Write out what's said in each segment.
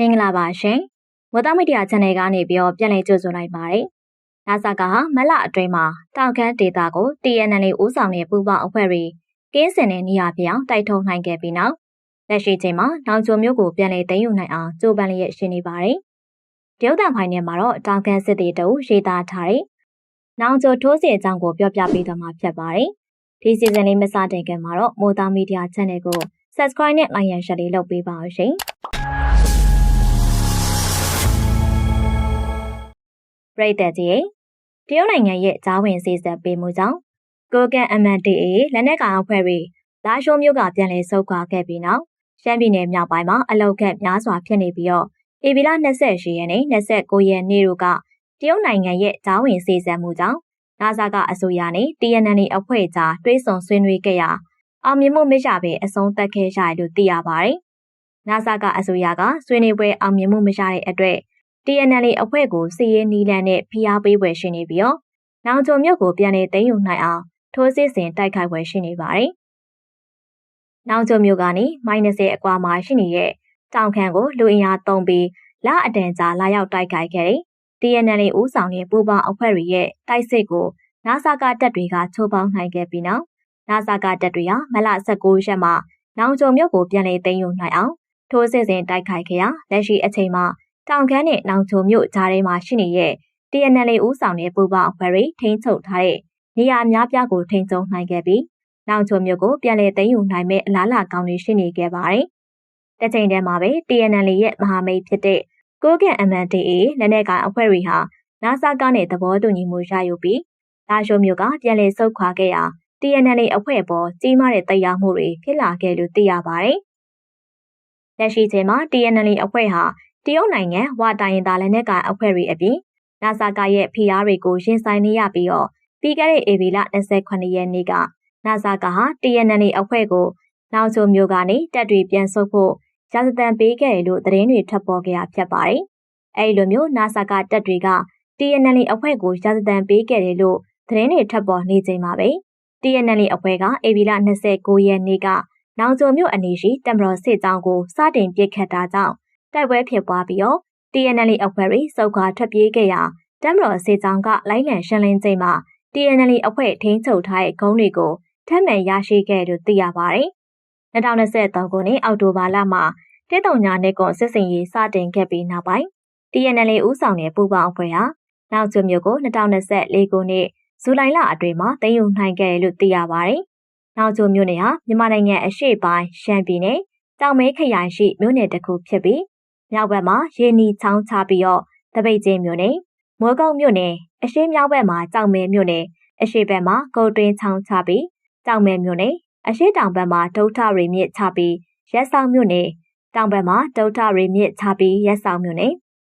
မင်္ဂလာပါရှင်။မော်တာမီဒီယာ channel ကနေပြီးတော့ပြန်လည်ကြိုဆိုလိုက်ပါတယ်။နာဆာကဟာမလအတွင်းမှာတောင်ခမ်းဒေတာကို TNL ဦးဆောင်တဲ့ပူပေါင်းအဖွဲ့တွေကင်းစင်တဲ့နေရာပြောင်းတိုက်ထုံနိုင်ခဲ့ပြီးနောက်လက်ရှိချိန်မှာနောင်ချိုမျိုးကိုပြန်လည်သိမ်းယူနိုင်အောင်ကြိုးပမ်းလျက်ရှိနေပါတယ်။တရုတ်တန်ဖိုင်နယ်မှာတော့တောင်ခမ်းစစ်တီတူရေးသားထားတဲ့နောင်ချိုထိုးစီအကြောင်းကိုပြောပြပေးသွားမှာဖြစ်ပါတယ်။ဒီစီဇန်လေးမစတင်ခင်မှာတော့မော်တာမီဒီယာ channel ကို subscribe နဲ့ like ရန် share လေးလုပ်ပေးပါဦးရှင်။ ပရိသတ်ကြီးတရုတ်နိုင်ငံရဲ့ဂျားဝင်စေးဆက်ပေးမှုကြောင့်ကိုကန် MNDA လက်နက်ကောင်အဖွဲ့တွေလာရှိုးမြို့ကပြန်လည်ဆုတ်ခွာခဲ့ပြီးနောက်ရှမ်းပြည်နယ်မြောက်ပိုင်းမှာအလောက်ခက်များစွာဖြစ်နေပြီးတော့ဧပြီလ28ရက်နေ့29ရက်နေ့တို့ကတရုတ်နိုင်ငံရဲ့ဂျားဝင်စေးဆက်မှုကြောင့်နာဆာကအစိုးရနဲ့ TNN အဖွဲ့ကြားတွဲဆုံဆွေးနွေးခဲ့ရာအောင်မြင်မှုမရဘဲအဆုံးသတ်ခဲ့ရတယ်လို့သိရပါတယ်။နာဆာကအစိုးရကဆွေးနွေးပွဲအောင်မြင်မှုမရတဲ့အတွက် TNL အဖွဲ့ကိုစီရေးနီလန်နဲ့ဖိအားပေးပွဲရှိနေပြီးတော့နောင်ချုံမြို့ကိုပြန်လည်သိမ်းယူနိုင်အောင်ထိုးစစ်ဆင်တိုက်ခိုက်ပွဲရှိနေပါတယ်။နောင်ချုံမြို့ကနေမိုင်း20အကွာမှာရှိနေတဲ့တောင်ခန့်ကိုလူအင်အားသုံးပြီးလအတန်ကြာလာရောက်တိုက်ခိုက်ခဲ့တဲ့ TNL ဦးဆောင်တဲ့ပူပေါင်းအဖွဲ့တွေရဲ့တိုက်စစ်ကိုနာဆာကတပ်တွေကချိုးပေါင်းနိုင်ခဲ့ပြီးနောက်နာဆာကတပ်တွေဟာမလ19ရက်မှာနောင်ချုံမြို့ကိုပြန်လည်သိမ်းယူနိုင်အောင်ထိုးစစ်ဆင်တိုက်ခိုက်ခဲ့ရာလက်ရှိအချိန်မှာ တောင်ခမ်းနဲ့နောင်ချိုမြို့ကြားထဲမှာရှိနေတဲ့ TNL ဦးဆောင်တဲ့ပူပေါင်းအဖွဲ့တွေထိန်းချုပ်ထားတဲ့နေရာများပြားကိုထိန်းချုပ်နိုင်ခဲ့ပြီးနောင်ချိုမြို့ကိုပြန်လည်သိမ်းယူနိုင်မဲ့အလားအလာကောင်းတွေရှိနေခဲ့ပါတယ်။တစ်ချိန်တည်းမှာပဲ TNL ရဲ့မဟာမိတ်ဖြစ်တဲ့ကိုကန် MNDA လက်နက်ကိုင်အဖွဲ့တွေဟာနာဆာကနဲ့သဘောတူညီမှုရယူပြီးလာရှိုမြို့ကပြန်လည်ဆုတ်ခွာခဲ့ရာ TNL အဖွဲ့ပေါ်ကြီးမားတဲ့တရားမှုတွေဖြစ်လာခဲ့လို့သိရပါတယ်။လက်ရှိချိန်မှာ TNL အဖွဲ့ဟာ တရုတ်နိုင်ငံဝါတိုင်းသားလက်နက်ကိုင်အဖွဲ့တွေအပြင်နာဆာကရဲ့ဖိအားတွေကိုရင်ဆိုင်နေရပြီးတော့ပြီးခဲ့တဲ့ဧပြီလ28ရက်နေ့ကနာဆာကဟာ TNL အဖွဲ့ကိုနောက်ချုံမျိုးကနေတက်တွေပြန်ဆုတ်ဖို့ရာဇသံပေးခဲ့တယ်လို့သတင်းတွေထွက်ပေါ်ခဲ့တာဖြစ်ပါတယ်။အဲဒီလိုမျိုးနာဆာကတက်တွေက TNL အဖွဲ့ကိုရာဇသံပေးခဲ့တယ်လို့သတင်းတွေထွက်ပေါ်နေချိန်မှာပဲ TNL အဖွဲ့ကဧပြီလ29ရက်နေ့ကနောင်ချုံမြို့အနီးရှိတမတော်စစ်ကြောင်းကိုစတင်ပစ်ခတ်တာကြောင့် တိုက်ပွဲဖြစ်ပွားပြီးတော့ TNL အဖွဲ့တွေစုခွာထွက်ပြေးခဲ့ရာတမ်မတော်စေချောင်းကလိုက်လံရှင်းလင်းချိန်မှာ TNL အဖွဲ့ထိန်းချုပ်ထားတဲ့ဂုံးတွေကိုထပ်မံရရှိခဲ့လို့သိရပါတယ်။2023ခုနှစ်အောက်တိုဘာလမှာတဲတုံညာနဲ့ကွန်စစ်စင်ရေးစတင်ခဲ့ပြီးနောက်ပိုင်း TNL ဦးဆောင်တဲ့ပူပေါင်းအဖွဲ့ဟာနောက်ကျွမျိုးကို2024ခုနှစ်ဇူလိုင်လအတွင်းမှာသိမ်းယူနိုင်ခဲ့တယ်လို့သိရပါတယ်။နောက်ကျွမျိုးနယ်ဟာမြန်မာနိုင်ငံအရှေ့ပိုင်းရှမ်းပြည်နယ်တောင်မဲခရိုင်ရှိမြို့နယ်တစ်ခုဖြစ်ပြီး မြောက်ဘက်မှာရေနီချောင်းချပြီးတော့တပိတ်ချင်းမြို့နယ်မိုးကုတ်မြို့နယ်အရှေ့မြောက်ဘက်မှာကြောက်မဲမြို့နယ်အရှေ့ဘက်မှာကုတ်တွင်းချောင်းချပြီးကြောက်မဲမြို့နယ်အရှေ့တောင်ဘက်မှာဒုထရီမြစ်ချပြီးရက်ဆောင်မြို့နယ်တောင်ဘက်မှာဒုထရီမြစ်ချပြီးရက်ဆောင်မြို့နယ်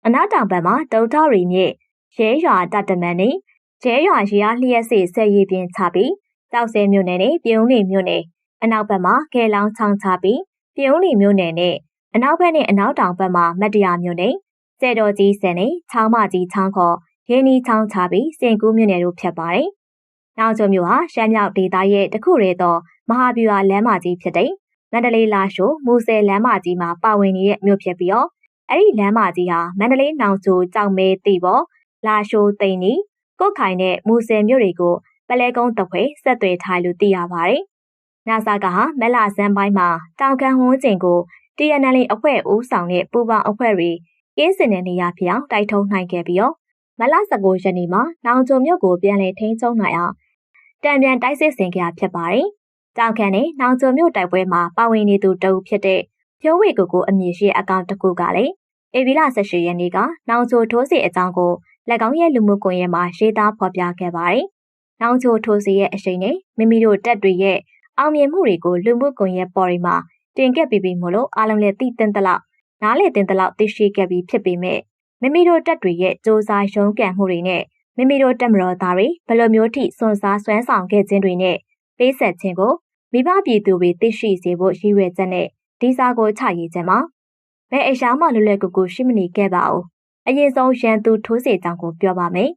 အနောက်တောင်ဘက်မှာဒုထရီမြစ်ရဲရွာတတမန်နဲ့ရဲရွာရေအားလျှက်စစ်ဆယ်ရီပြင်းချပြီးတောက်ဆဲမြို့နယ်နဲ့ပြုံးလီမြို့နယ်အနောက်ဘက်မှာကဲလောင်းချောင်းချပြီးပြုံးလီမြို့နယ်နဲ့ အနောက်ဘက်နဲ့အနောက်တောင်ဘက်မှာမတရားမြို့နယ်ကျဲတော်ကြီးစံနဲ့ချောင်းမကြီးချောင်းခေါ်ရင်းနီချောင်းချပြီးစင်ကူးမြို့နယ်တို့ဖြစ်ပါတယ်။နောက်ကျော်မြို့ဟာရှမ်းမြောက်ဒေသရဲ့တခုတည်းသောမဟာဗျူဟာလမ်းမကြီးဖြစ်တဲ့မန္တလေးလာရှိုးမူဆယ်လမ်းမကြီးမှာပါဝင်နေတဲ့မြို့ဖြစ်ပြီးတော့အဲ့ဒီလမ်းမကြီးဟာမန္တလေးနောင်ချိုကြောက်မဲတီပေါ်လာရှိုးသိန်းနီကုတ်ခိုင်နဲ့မူဆယ်မြို့တွေကိုပလဲကုန်းတခွေဆက်သွယ်ထားလို့သိရပါတယ်။နာဆာကဟာမက်လာဇန်ပိုင်းမှာတောင်ကန်ဝန်းကျင်ကို TNL အဖွဲ့ဦးဆောင်တဲ့ပူပေါင်းအဖွဲ့တွေကင်းစင်တဲ့နေရာပြောင်းတိုက်ထုံနိုင်ခဲ့ပြီးတော့မလ19ရက်နေ့မှာနောင်ချုံမြို့ကိုပြန်လည်ထိန်းချုပ်နိုင်အောင်တံပြန်တိုက်စစ်ဆင်ကြဖြစ်ပါတယ်။တောင်ခန့်နဲ့နောင်ချုံမြို့တိုက်ပွဲမှာပါဝင်နေသူတအုပ်ဖြစ်တဲ့ဖြိုးဝေကိုကိုအမည်ရှိအကောင့်တစ်ခုကလည်းဧပြီလ18ရက်နေ့ကနောင်ချိုထိုးစီအကြောင်းကိုလက်ကောင်းရဲ့လူမှုကွန်ရက်မှာရေးသားဖော်ပြခဲ့ပါတယ်။နောင်ချိုထိုးစီရဲ့အရှိန်နဲ့မိမိတို့တက်တွေရဲ့အောင်မြင်မှုတွေကိုလူမှုကွန်ရက်ပေါ်တွေမှာ တင်ခဲ့ပြီးပြီမို့လို့အားလုံးလည်းသိတင်သလောက်နားလေတင်သလောက်သိရှိခဲ့ပြီးဖြစ်ပေမဲ့မိမိတို့တက်တွေရဲ့စ조사ရုံးကန်မှုတွေနဲ့မိမိတို့တက်မတော်သားတွေဘယ်လိုမျိုးထိစွန့်စားဆွမ်းဆောင်ခဲ့ခြင်းတွေနဲ့ပေးဆက်ခြင်းကိုမိဘပြည်သူတွေသိရှိစေဖို့ရည်ရွယ်ချက်နဲ့ဒီစာကိုချရေးခြင်းမှာဘယ်အရှားမှလွယ်လွယ်ကူကူရှိမနေခဲ့ပါဘူးအရင်ဆုံးရန်သူထိုးစေကြောင်းကိုပြောပါမယ်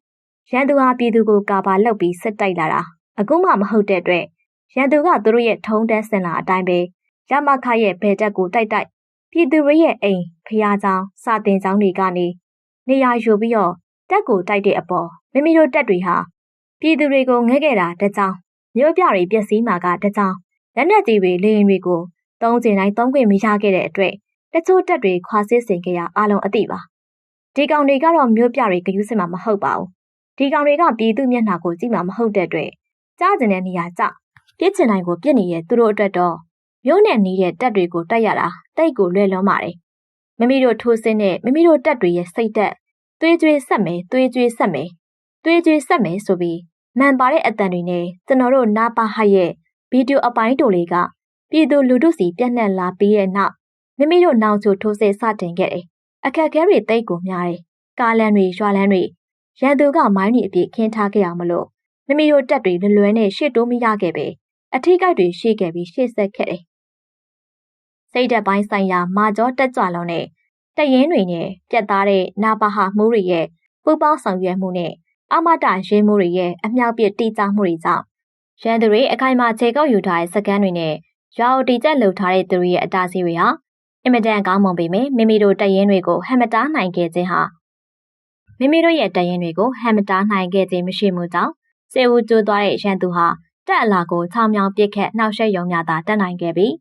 ရန်သူဟာပြည်သူကိုကာပါလုပ်ပြီးစစ်တိုက်လာတာအခုမှမဟုတ်တဲ့အတွက်ရန်သူကသူတို့ရဲ့ထုံးတန်းစင်လာအတိုင်းပဲ ရမခရဲ့ဘယ်တက်ကိုတိုက်တိုက်ပြည်သူတွေရဲ့အိမ်ဖျားကြောင်စာတင်ကြောင်တွေကနေနေရာယူပြီးတော့တက်ကိုတိုက်တဲ့အပေါ်မိမိတို့တက်တွေဟာပြည်သူတွေကိုငဲခဲ့တာတကြောင်မြို့ပြတွေပျက်စီးမှာကတကြောင်လက်နက်ကြီးတွေလေရင်တွေကိုသုံးကျင်တိုင်းသုံးခွင့်မရခဲ့တဲ့အတွက်တချို့တက်တွေခွာစစ်ဆင်ခဲ့ရအားလုံးအသိပါဒီကောင်တွေကတော့မြို့ပြတွေကယူစစ်မှာမဟုတ်ပါဘူးဒီကောင်တွေကပြည်သူမျက်နှာကိုကြည့်မှာမဟုတ်တဲ့အတွက်ကြားကျင်တဲ့နေရာကြပြစ်ချင်တိုင်းကိုပြစ်နေတဲ့သူတို့အတွက်တော့ မြို့နယ်နီးတဲ့တက်တွေကိုတိုက်ရတာတိတ်ကိုလွယ်လွန်းပါတယ်မိမိတို့ထိုးစင်းတဲ့မိမိတို့တက်တွေရဲ့စိတ်သက်သွေးကြွေးဆက်မယ်သွေးကြွေးဆက်မယ်သွေးကြွေးဆက်မယ်ဆိုပြီးမှန်ပါတဲ့အတန်တွေနဲ့ကျွန်တော်တို့နာပါဟရဲ့ဗီဒီယိုအပိုင်းတိုလေးကပြည်သူလူထုစီပြန့်နှံ့လာပြီးတဲ့နောက်မိမိတို့နောင်ချိုထိုးစစ်စတင်ခဲ့တယ်။အခက်အခဲတွေတိတ်ကိုများတယ်။ကားလန်တွေရွာလန်တွေရန်သူကမိုင်းတွေအပြည့်ခင်းထားခဲ့အောင်မလို့မိမိတို့တက်တွေလွယ်လွယ်နဲ့ရှေ့တိုးမရခဲ့ပဲအထီးကိုက်တွေရှေ့ခဲ့ပြီးရှေ့ဆက်ခဲ့တယ်။ စိတ်ဓာတ်ပိုင်းဆိုင်ရာမာကျောတက်ကြွလုံးနဲ့တရင်တွေနဲ့ပြတ်သားတဲ့နာပါဟာမှုတွေရဲ့ပူပေါင်းဆောင်ရွက်မှုနဲ့အမတရင်းမှုတွေရဲ့အမြောက်ပြတိကျမှုတွေကြောင့်ရန်သူတွေအခိုင်အမာခြေကုပ်ယူထားတဲ့စကန်တွေနဲ့ရွာအိုတီကျက်လှုပ်ထားတဲ့သူတွေရဲ့အတားဆီးတွေဟာအင်မတန်ကောင်းမွန်ပေမဲ့မိမိတို့တရင်တွေကိုဟမ်မတားနိုင်ခဲ့ခြင်းဟာမိမိတို့ရဲ့တရင်တွေကိုဟမ်မတားနိုင်ခဲ့ခြင်းမရှိမှုကြောင့်စေဦးကျိုးသွားတဲ့ရန်သူဟာတက်အလာကိုချောင်းမြောင်းပစ်ခတ်နှောက်ယှက်ရုံများသာတက်နိုင်ခဲ့ပြီး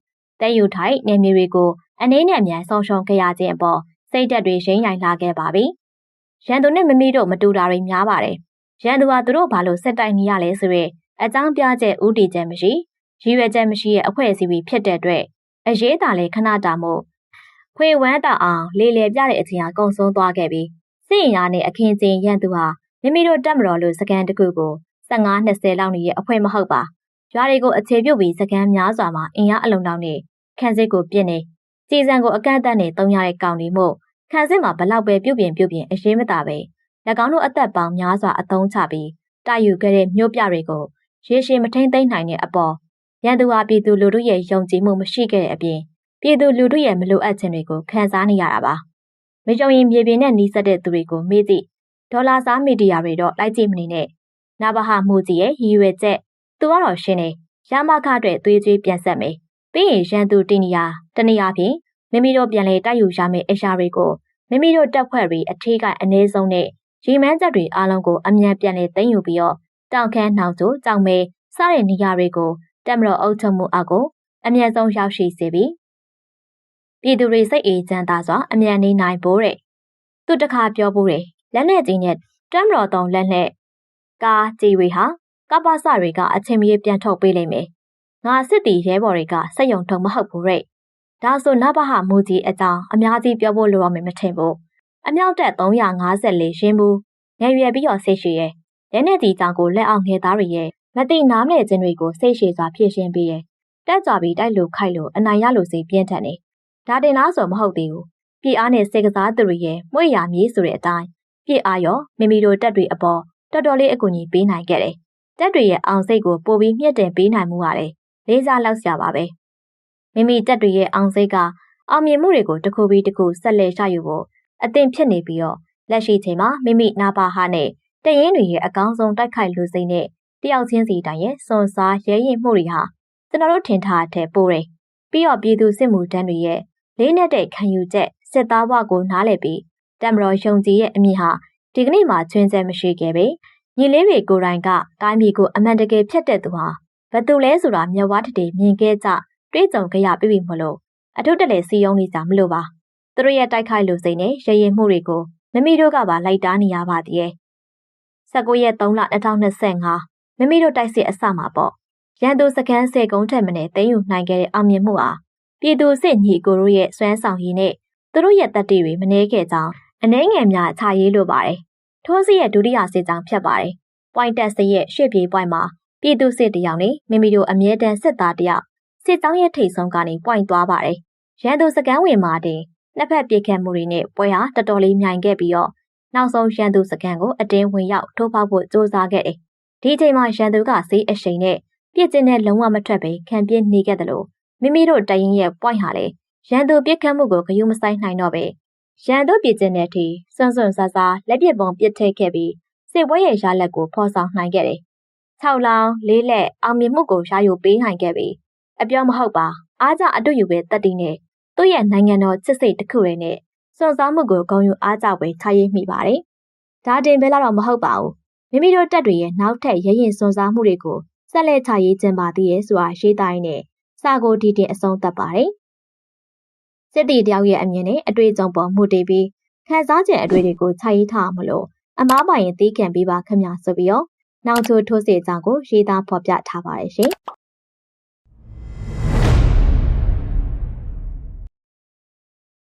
တဲယူထိုင်နေမျိုးတွေကိုအနေနဲ့အမြန်ဆုံးရှုံးခဲ့ရခြင်းအပေါ်စိတ်သက်တွေရင်းရိုင်လာခဲ့ပါပြီ။ရန်သူနဲ့မမီတို့မတူတာတွေများပါတယ်။ရန်သူကသူတို့ဘာလို့ဆက်တိုက်နေရလဲဆိုရဲအကြောင်းပြချက်ဥတီချက်မရှိရည်ရွယ်ချက်မရှိရဲ့အဖွဲ့အစည်းတွေဖြစ်တဲ့အတွက်အရေးတာလဲခဏတာမို့ခွေဝမ်းတာအောင်လေလေပြတဲ့အချိန်ဟာကုံဆုံးသွားခဲ့ပြီးစစ်ရင်အားနဲ့အခင်းချင်းရန်သူဟာမိမိတို့တက်မတော်လို့စကန်တခုကို15 20လောက်နေရဲ့အဖွဲ့မဟုတ်ပါ။ရွာတွေကိုအခြေပြုတ်ပြီးစကန်များစွာမှာအင်အားအလုံးတောင်းနဲ့ ခန်းစစ်ကိုပြစ်နေစီစံကိုအကန့်အသတ်နဲ့တုံးရတဲ့ကောင်တွေမို့ခန်းစစ်မှာဘလောက်ပဲပြုတ်ပြင်ပြုတ်ပြင်အရေးမသာပဲ၎င်းတို့အသက်ပေါင်းများစွာအသုံးချပြီးတာယူခဲ့တဲ့မြို့ပြတွေကိုရေရှည်မထိန်သိမ့်နိုင်တဲ့အပေါ်ရန်သူဟာပြည်သူလူထုရဲ့ယုံကြည်မှုမရှိခဲ့တဲ့အပြင်ပြည်သူလူထုရဲ့မလိုအပ်ခြင်းတွေကိုခံစားနေရတာပါမကြုံရင်မြေပြင်နဲ့နှီးစပ်တဲ့သူတွေကိုမေးကြည့်ဒေါ်လာစားမီဒီယာတွေတော့လိုက်ကြည့်မနေနဲ့နာဘဟာမှုကြီးရဲ့ရည်ရွယ်ချက်သူကတော့ရှင်းနေရမခအတွက်သွေးကြွေးပြန်ဆက်မယ် ပြီးရင်ရန်သူတင်နေရတနေရာဖြင့်မိမိတို့ပြန်လဲတိုက်ယူရမယ့်အရာတွေကိုမိမိတို့တက်ဖွဲ့ပြီးအထီးကအနည်းဆုံးနဲ့ရီမန်းချက်တွေအားလုံးကိုအမြန်ပြန်လဲသိမ်းယူပြီးတော့တောင်ခမ်းနှောင်ကျိုကြောင်မဲစတဲ့နေရာတွေကိုတက်မတော်အုပ်ချုပ်မှုအောက်ကိုအမြန်ဆုံးရောက်ရှိစေပြီးပြည်သူတွေစိတ်အေးချမ်းသာစွာအမြန်နေနိုင်ဖို့တဲ့သူတခါပြောဖို့တဲ့လက်နဲ့ကြီးနဲ့တက်မတော်တုံးလက်နဲ့ကားကြီးတွေဟာကပ္ပစတွေကအချိန်မီပြန်ထုတ်ပေးလိမ့်မယ် ငါစစ်တီရဲဘော်တွေကစက်ယုံထုံမဟုတ်ဘူးတဲ့ဒါဆိုနဘဟမူကြီးအကြောင်းအများကြီးပြောဖို့လိုအောင်မထင်ဘူးအမြောက်တက်354ရင်းဘူးငယ်ရွယ်ပြီးတော့ဆိတ်ရှိရဲ့လက်နဲ့တီကြောင့်ကိုလက်အောင်ငယ်သားတွေရဲ့မတိနားမဲ့ခြင်းတွေကိုစိတ်ရှည်စွာဖြည့်ရှင်းပေးရဲ့တက်ကြပြီးတိုက်လို့ခိုက်လို့အနိုင်ရလို့စိပြင်းထန်နေဒါတင်လားဆိုမဟုတ်သေးဘူးပြည်အားနဲ့စေကစားသူတွေရဲ့မွေ့ရမြေးဆိုတဲ့အတိုင်းပြည်အားရောမိမိတို့တက်တွေအပေါ်တော်တော်လေးအကူအညီပေးနိုင်ခဲ့တယ်တက်တွေရဲ့အောင်စိတ်ကိုပိုပြီးမြင့်တင်ပေးနိုင်မှုရတယ် လေးစားလောက်စရာပါပဲမိမိတက်တွေရဲ့အောင်စိတ်ကအောင်မြင်မှုတွေကိုတစ်ခုပြီးတစ်ခုဆက်လက်ရယူဖို့အသင့်ဖြစ်နေပြီးတော့လက်ရှိချိန်မှာမိမိနာပါဟာနဲ့တရင်တွေရဲ့အကောင်းဆုံးတိုက်ခိုက်လူစိမ့်နဲ့တယောက်ချင်းစီတိုင်ရဲ့စွန်စားရဲရင်မှုတွေဟာကျွန်တော်တို့ထင်ထားတဲ့ပိုးတယ်ပြီးတော့ပြည်သူစစ်မှုတန်းတွေရဲ့လေးနဲ့တဲ့ခံယူချက်စစ်သားဘဝကိုနားလည်ပြီးတမတော်ယုံကြည်ရဲ့အမိဟာဒီကနေ့မှချွင်းချက်မရှိခဲ့ပေညီလေးတွေကိုယ်တိုင်ကတိုင်းပြည်ကိုအမှန်တကယ်ဖြတ်တဲ့သူဟာ ဘသူလဲဆိုတာမျက်ဝါးတည်းမြင်ခဲ့ကြတွေးကြုံကြရပြီပြီမလို့အထုတလည်းစီယုံနေကြမလို့ပါသူတို့ရဲ့တိုက်ခိုက်လူစိမ့်နဲ့ရရင်မှုတွေကိုမမီတို့ကပါလိုက်တားနေရပါသေးရဲ့19ရက်3လ2025မမီတို့တိုက်စစ်အစမှာပေါ့ရန်သူစကန်ဆယ်ကုန်းထက်မနည်းသိမ်းယူနိုင်ခဲ့တဲ့အောင်မြင်မှုအားပြည်သူစစ်ညီကိုတို့ရဲ့စွမ်းဆောင်ရည်နဲ့သူတို့ရဲ့တပ်တွေမနှဲခဲ့ကြောင်းအနှဲငယ်များအခြားရေးလိုပါတယ်ထိုးစစ်ရဲ့ဒုတိယစစ်ကြောင်းဖြတ်ပါတယ်ပွိုင်တက်စစ်ရဲ့ရှေ့ပြေးပွိုင်မှာ ပြည်သူစစ်တယောက်နဲ့မိမိတို့အမြဲတမ်းစစ်သားတယောက်စစ်ကြောင်းရဲ့ထိတ်ဆုံးကနေပွိုင်သွားပါတယ်ရန်သူစကန်ဝင်မှာတင်နှစ်ဖက်ပြေခတ်မှုတွေနဲ့ပွဲဟာတော်တော်လေးမြိုင်ခဲ့ပြီးတော့နောက်ဆုံးရန်သူစကန်ကိုအတင်းဝင်ရောက်ထိုးပေါက်ဖို့စ조사ခဲ့တယ်ဒီအချိန်မှာရန်သူကစေးအရှိန်နဲ့ပြစ်ကျင်းနဲ့လုံးဝမထွက်ပဲခံပြစ်နေခဲ့တယ်လို့မိမိတို့တရင်ရဲ့ point ဟာလေရန်သူပြစ်ခတ်မှုကိုဂရုမစိုက်နိုင်တော့ပဲရန်သူပြစ်ကျင်းတဲ့အထိစွန့်စွန့်ဆာဆာလက်ပစ်ပုံပစ်ထိခဲ့ပြီးစစ်ပွဲရဲ့ရလက်ကိုဖော်ဆောင်နိုင်ခဲ့တယ်။ 6လောင်းလေးလက်အောင်မြင်မှုကိုရယူပေးနိုင်ခဲ့ပြီးအပြောမဟုတ်ပါအားကြအတူယူပဲတက်တီနဲ့သူ့ရဲ့နိုင်ငံတော်ချစ်စိတ်တစ်ခုတည်းနဲ့စွန့်စားမှုကိုဂုဏ်ယူအားကြပွဲချရေးမိပါတယ်။ဒါတင်ပဲလာတော့မဟုတ်ပါဘူး။မိမိတို့တပ်တွေရဲ့နောက်ထပ်ရရင်စွန့်စားမှုတွေကိုဆက်လက်ချရေးခြင်းပါသေးရဲ့ဆိုတာရေးသားရင်းနဲ့စာကိုဒီတင်အဆုံးသတ်ပါတယ်။စစ်တီတယောက်ရဲ့အမြင်နဲ့အတွေ့အကြုံပေါ်မှုတည်ပြီးခန်းစားခြင်းအတွေ့တွေကိုခြာရေးထားမလို့အမားပိုင်ရင်သိခံပေးပါခင်ဗျာဆိုပြီးတော့ နောက်ချိုးထိုးစေကြောင်းကိုရေးသားဖော်ပြထားပါတယ်ရှင်။